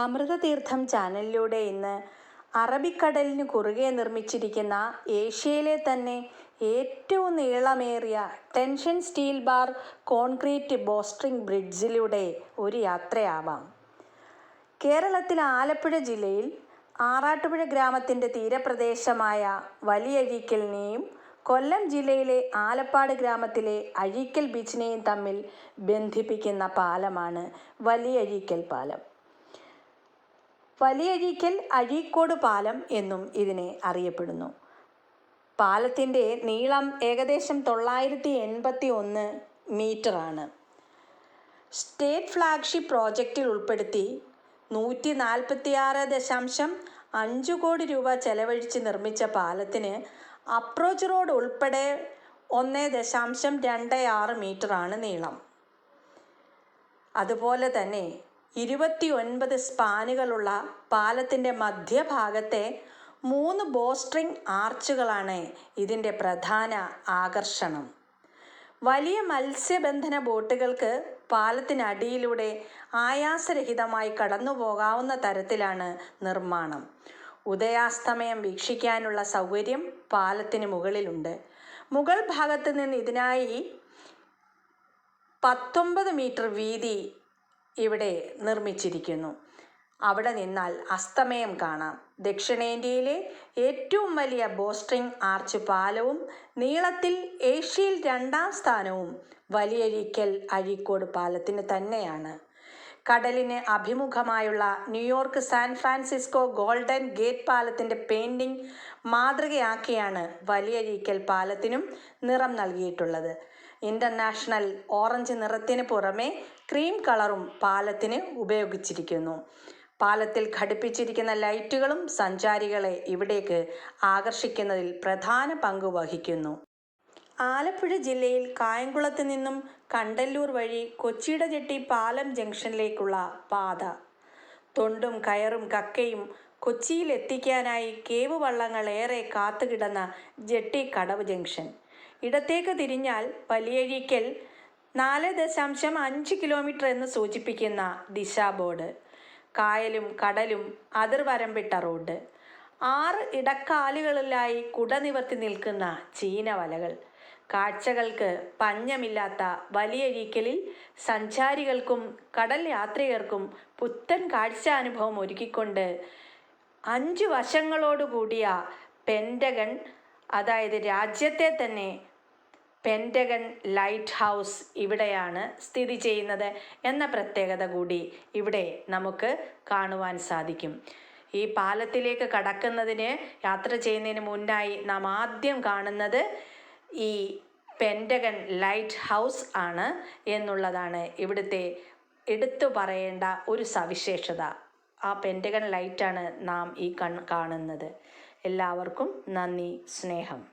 അമൃതതീർത്ഥം ചാനലിലൂടെ ഇന്ന് അറബിക്കടലിന് കുറുകെ നിർമ്മിച്ചിരിക്കുന്ന ഏഷ്യയിലെ തന്നെ ഏറ്റവും നീളമേറിയ tension steel bar concrete bowstring ബ്രിഡ്ജിലൂടെ ഒരു യാത്രയാവാം. കേരളത്തിലെ ആലപ്പുഴ ജില്ലയിൽ ആറാട്ടുപുഴ ഗ്രാമത്തിന്റെ തീരപ്രദേശമായ വലിയഴീക്കലിനെയും കൊല്ലം ജില്ലയിലെ ആലപ്പാട് ഗ്രാമത്തിലെ അഴീക്കൽ ബീച്ചിനെയും തമ്മിൽ ബന്ധിപ്പിക്കുന്ന പാലമാണ് വലിയഴീക്കൽ പാലം. വലിയഴീക്കൽ അഴീക്കോട് പാലം എന്നും ഇതിനെ അറിയപ്പെടുന്നു. പാലത്തിന്റെ നീളം ഏകദേശം തൊള്ളായിരത്തി എൺപത്തി ഒന്ന് മീറ്ററാണ്. സ്റ്റേറ്റ് ഫ്ലാഗ്ഷിപ്പ് പ്രോജക്റ്റിൽ ഉൾപ്പെടുത്തി നൂറ്റി നാൽപ്പത്തിയാറ് ദശാംശം അഞ്ച് കോടി രൂപ ചെലവഴിച്ച് നിർമ്മിച്ച പാലത്തിന് അപ്രോച്ച് റോഡ് ഉൾപ്പെടെ ഒന്ന് ദശാംശം രണ്ട് ആറ് മീറ്ററാണ് നീളം. അതുപോലെ തന്നെ ഇരുപത്തി ഒൻപത് സ്പാനുകളുള്ള പാലത്തിന്റെ മധ്യഭാഗത്തെ മൂന്ന് ബോസ്ട്രിംഗ് ആർച്ചുകളാണ് ഇതിന്റെ പ്രധാന ആകർഷണം. വലിയ മത്സ്യബന്ധന ബോട്ടുകൾക്ക് പാലത്തിനടിയിലൂടെ ആയാസരഹിതമായി കടന്നു പോകാവുന്ന തരത്തിലാണ് നിർമ്മാണം. ഉദയാസ്തമയം വീക്ഷിക്കാനുള്ള സൗകര്യം പാലത്തിന് മുകളിലുണ്ട്. മുകൾ ഭാഗത്ത് നിന്ന് ഇതിനായി പത്തൊമ്പത് മീറ്റർ വീതി ഇവിടെ നിർമ്മിച്ചിരിക്കുന്നു. അവിടെ നിന്നാൽ അസ്തമയം കാണാം. ദക്ഷിണേന്ത്യയിലെ ഏറ്റവും വലിയ ബോസ്ട്രിംഗ് ആർച്ച് പാലവും നീളത്തിൽ ഏഷ്യയിൽ രണ്ടാം സ്ഥാനവും വലിയരിക്കൽ അഴീക്കോട് പാലത്തിന് തന്നെയാണ്. കടലിന് അഭിമുഖമായുള്ള New York San Francisco golden gate പാലത്തിന്റെ പെയിന്റിംഗ് മാതൃകയാക്കിയാണ് വലിയ വലിയഴീക്കൽ പാലത്തിനും നിറം നൽകിയിട്ടുള്ളത്. ഇന്റർനാഷണൽ ഓറഞ്ച് നിറത്തിന് പുറമെ ക്രീം കളറും പാലത്തിന് ഉപയോഗിച്ചിരിക്കുന്നു. പാലത്തിൽ ഘടിപ്പിച്ചിരിക്കുന്ന ലൈറ്റുകളും സഞ്ചാരികളെ ഇവിടേക്ക് ആകർഷിക്കുന്നതിൽ പ്രധാന പങ്ക് വഹിക്കുന്നു. ആലപ്പുഴ ജില്ലയിൽ കായംകുളത്ത് നിന്നും കണ്ടല്ലൂർ വഴി കൊച്ചിയുടെ ജെട്ടി പാലം ജംഗ്ഷനിലേക്കുള്ള പാത. തൊണ്ടും കയറും കക്കയും കൊച്ചിയിൽ എത്തിക്കാനായി കേവ് വള്ളങ്ങൾ ഏറെ കാത്തുകിടന്ന ജെട്ടി കടവ് ജംഗ്ഷൻ. ഇടത്തേക്ക് തിരിഞ്ഞാൽ വലിയഴിക്കൽ നാല് ദശാംശം അഞ്ച് കിലോമീറ്റർ എന്ന് സൂചിപ്പിക്കുന്ന ദിശാ ബോർഡ്. കായലും കടലും അതിർവരമ്പിട്ട റോഡ്. ആറ് ഇടക്കാലുകളിലായി കുട നിവർത്തി നിൽക്കുന്ന ചീനവലകൾ. കാഴ്ചകൾക്ക് പഞ്ഞമില്ലാത്ത വലിയഴീക്കലിൽ സഞ്ചാരികൾക്കും കടൽ യാത്രികർക്കും പുത്തൻ കാഴ്ച അനുഭവം ഒരുക്കിക്കൊണ്ട് അഞ്ച് വശങ്ങളോടുകൂടിയ പെന്റഗൺ അതായത് രാജ്യത്തെ തന്നെ പെന്റഗൺ ലൈറ്റ് ഹൗസ് ഇവിടെയാണ് സ്ഥിതി ചെയ്യുന്നത് എന്ന പ്രത്യേകത കൂടി ഇവിടെ നമുക്ക് കാണുവാൻ സാധിക്കും. ഈ പാലത്തിലേക്ക് കടക്കുന്നതിന് യാത്ര ചെയ്യുന്നതിന് മുന്നായി നാം ആദ്യം കാണുന്നത് ഈ പെന്റകൺ ലൈറ്റ് ഹൗസ് ആണ് എന്നുള്ളതാണ് ഇവിടുത്തെ എടുത്തു പറയേണ്ട ഒരു സവിശേഷത. ആ പെന്റകൺ ലൈറ്റാണ് നാം ഈ കൺ കാണുന്നത്. എല്ലാവർക്കും നന്ദി സ്നേഹം.